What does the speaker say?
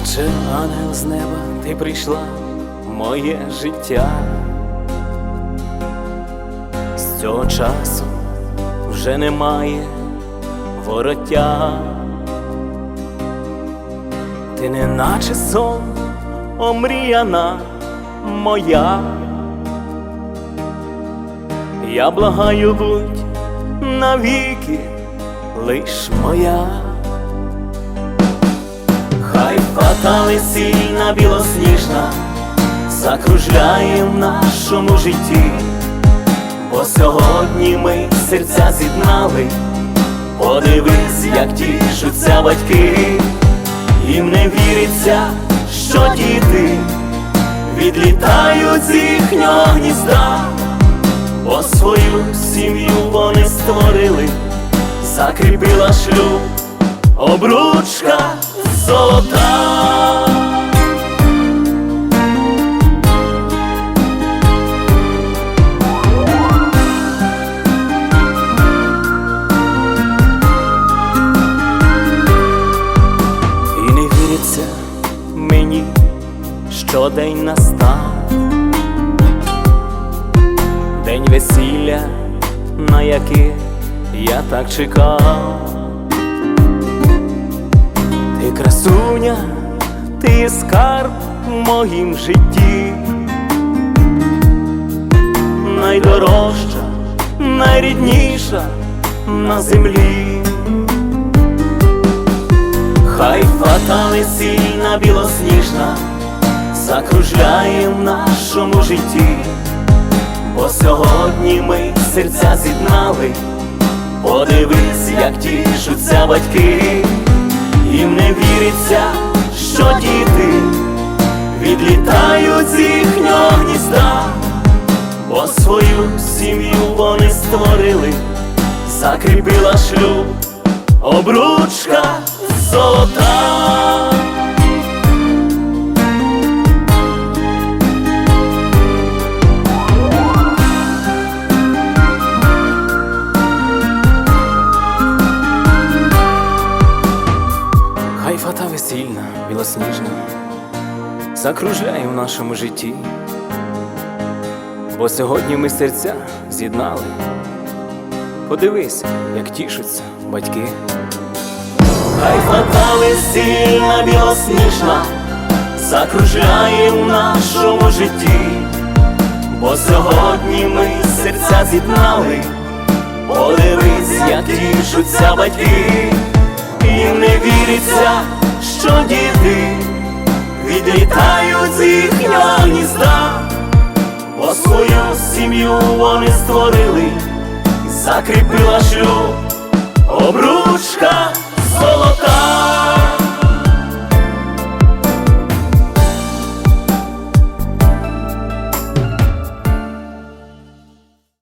ангел з неба, ти прийшла в моє життя. З цього часу вже немає вороття. Ти не наче сон, омріяна моя. Я благаю будь навіки лиш моя. Хай фатали сильна білосніжна закружляє в нашому житті, бо сьогодні ми серця з'єднали, подивись, як тішуться батьки, їм не віриться, що діти відлітають з їхнього гнізда, бо свою сім'ю вони створили, закріпила шлюб, обручка золота. Що день настав, день весілля, на яке я так чекав. Ти красуня, ти скарб в моїм житті, найдорожча, найрідніша на землі. Хай фатали сильна білосніжна закружляє в нашому житті, бо сьогодні ми серця з'єднали, подивись, як тішуться батьки, їм не віриться, що діти відлітають з їхнього гнізда, бо свою сім'ю вони створили, закріпила шлюб, обручка золота. Фата весільна, білосніжна, закружляє в нашому житті, бо сьогодні ми серця з'єднали. Подивись, як тішуться батьки. Хай фатали сильна білосніжна закружляє в нашому житті, бо сьогодні ми серця з'єднали, подивись, як тішуться батьки, їм не віриться, що діти відлітають з їхнього гнізда, бо свою сім'ю вони створили, закріпила шлюб, обручка.